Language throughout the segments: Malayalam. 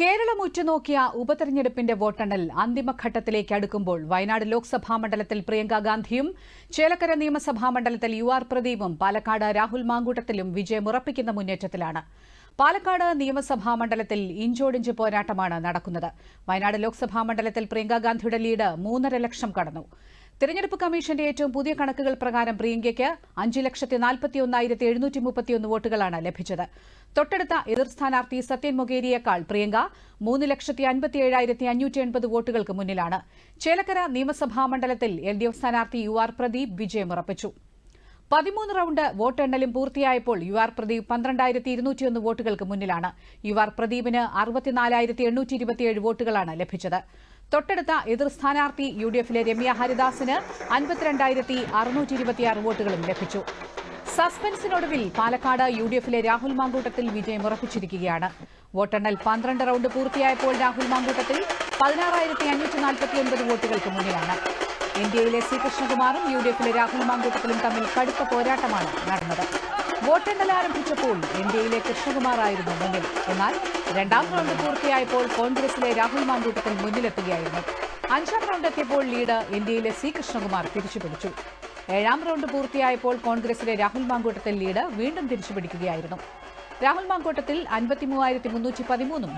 കേരളം ഉറ്റുനോക്കിയ ഉപതെരഞ്ഞെടുപ്പിന്റെ വോട്ടെണ്ണൽ അന്തിമഘട്ടത്തിലേക്ക് അടുക്കുമ്പോൾ വയനാട് ലോക്സഭാ മണ്ഡലത്തിൽ പ്രിയങ്ക ഗാന്ധിയും ചേലക്കര നിയമസഭാ മണ്ഡലത്തിൽ യു ആർ പ്രദീപും പാലക്കാട് രാഹുൽ മാങ്കൂട്ടത്തിലും വിജയമുറപ്പിക്കുന്ന മുന്നേറ്റത്തിലാണ്. പാലക്കാട് നിയമസഭാ മണ്ഡലത്തിൽ ഇഞ്ചോടിഞ്ച് പോരാട്ടമാണ് നടക്കുന്നത്. വയനാട് ലോക്സഭാ മണ്ഡലത്തിൽ പ്രിയങ്ക ഗാന്ധിയുടെ ലീഡ് മൂന്നര ലക്ഷം കടന്നു. തെരഞ്ഞെടുപ്പ് കമ്മീഷന്റെ ഏറ്റവും പുതിയ കണക്കുകൾ പ്രകാരം പ്രിയങ്കയ്ക്ക് അഞ്ച് ലക്ഷത്തി നാൽപ്പത്തി ഒന്നായിരത്തി എഴുന്നൂറ്റി മുപ്പത്തിയൊന്ന് വോട്ടുകളാണ് ലഭിച്ചത്. തൊട്ടടുത്ത എതിർ സ്ഥാനാർത്ഥി സത്യൻ മൊകേരിയേക്കാൾ പ്രിയങ്ക മൂന്ന് ലക്ഷത്തി അൻപത്തി ഏഴായിരത്തി അഞ്ഞൂറ്റി എൺപത് വോട്ടുകൾക്ക് മുന്നിലാണ്. ചേലക്കര നിയമസഭാ മണ്ഡലത്തിൽ എൽ ഡി എഫ് സ്ഥാനാർത്ഥി യു ആർ പ്രദീപ് വിജയമുറപ്പിച്ചു പതിമൂന്ന് റൌണ്ട് വോട്ടെണ്ണലും പൂർത്തിയായപ്പോൾ യു ആർ പ്രദീപ് പന്ത്രണ്ടായിരത്തി ഇരുന്നൂറ്റിയൊന്ന് വോട്ടുകൾക്ക് മുന്നിലാണ്. യു ആർ പ്രദീപിന് അറുപത്തിനാലായിരത്തി എണ്ണൂറ്റി ഇരുപത്തിയേഴ് വോട്ടുകളാണ് ലഭിച്ചത്. തൊട്ടടുത്ത എതിർ സ്ഥാനാർത്ഥി യു ഡി എഫിലെ രമ്യ ഹരിദാസിന് അൻപത്തിരണ്ടായിരത്തി അറുന്നൂറ്റി ഇരുപത്തിയാറ് വോട്ടുകളും ലഭിച്ചു. സസ്പെൻസിനൊടുവിൽ പാലക്കാട് യു ഡി എഫിലെ രാഹുൽ മാങ്കൂട്ടത്തിൽ വിജയമുറപ്പിച്ചിരിക്കുകയാണ് വോട്ടെണ്ണൽ പന്ത്രണ്ട് റൌണ്ട് പൂർത്തിയായപ്പോൾ രാഹുൽ മാങ്കൂട്ടത്തിൽ പതിനാറായിരത്തി അഞ്ഞൂറ്റി നാൽപ്പത്തിയൊൻപത് വോട്ടുകൾക്ക് മുന്നിലാണ് ഇന്ത്യയിലെ സി കൃഷ്ണകുമാറും യു ഡി എഫിലെ രാഹുൽ മാങ്കൂട്ടത്തിലും തമ്മിൽ കടുത്ത പോരാട്ടമാണ് നടന്നത്. വോട്ടെണ്ണൽ ആരംഭിച്ചപ്പോൾ എൻ ഡിയിലെ കൃഷ്ണകുമാറായിരുന്നു മുന്നിൽ. എന്നാൽ രണ്ടാം റൗണ്ട് പൂർത്തിയായപ്പോൾ കോൺഗ്രസിലെ രാഹുൽ മാങ്കൂട്ടത്തിൽ മുന്നിലെത്തുകയായിരുന്നു. അഞ്ചാം റൌണ്ട് എത്തിയപ്പോൾ ലീഡ് ഇന്ത്യയിലെ സി കൃഷ്ണകുമാർ തിരിച്ചുപിടിച്ചു. ഏഴാം റൌണ്ട് പൂർത്തിയായപ്പോൾ കോൺഗ്രസിലെ രാഹുൽ മാങ്കൂട്ടത്തിൽ ലീഡ് വീണ്ടും തിരിച്ചുപിടിക്കുകയായിരുന്നു. രാഹുൽ മാങ്കോട്ടത്തിൽ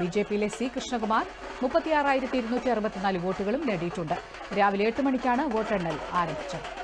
ബി ജെ പിയിലെ സി കൃഷ്ണകുമാർ മുപ്പത്തിയാറായിരത്തി ഇരുന്നൂറ്റി അറുപത്തിനാല് വോട്ടുകളും നേടിയിട്ടുണ്ട്. രാവിലെ എട്ട് മണിക്കാണ് വോട്ടെണ്ണൽ ആരംഭിച്ചത്.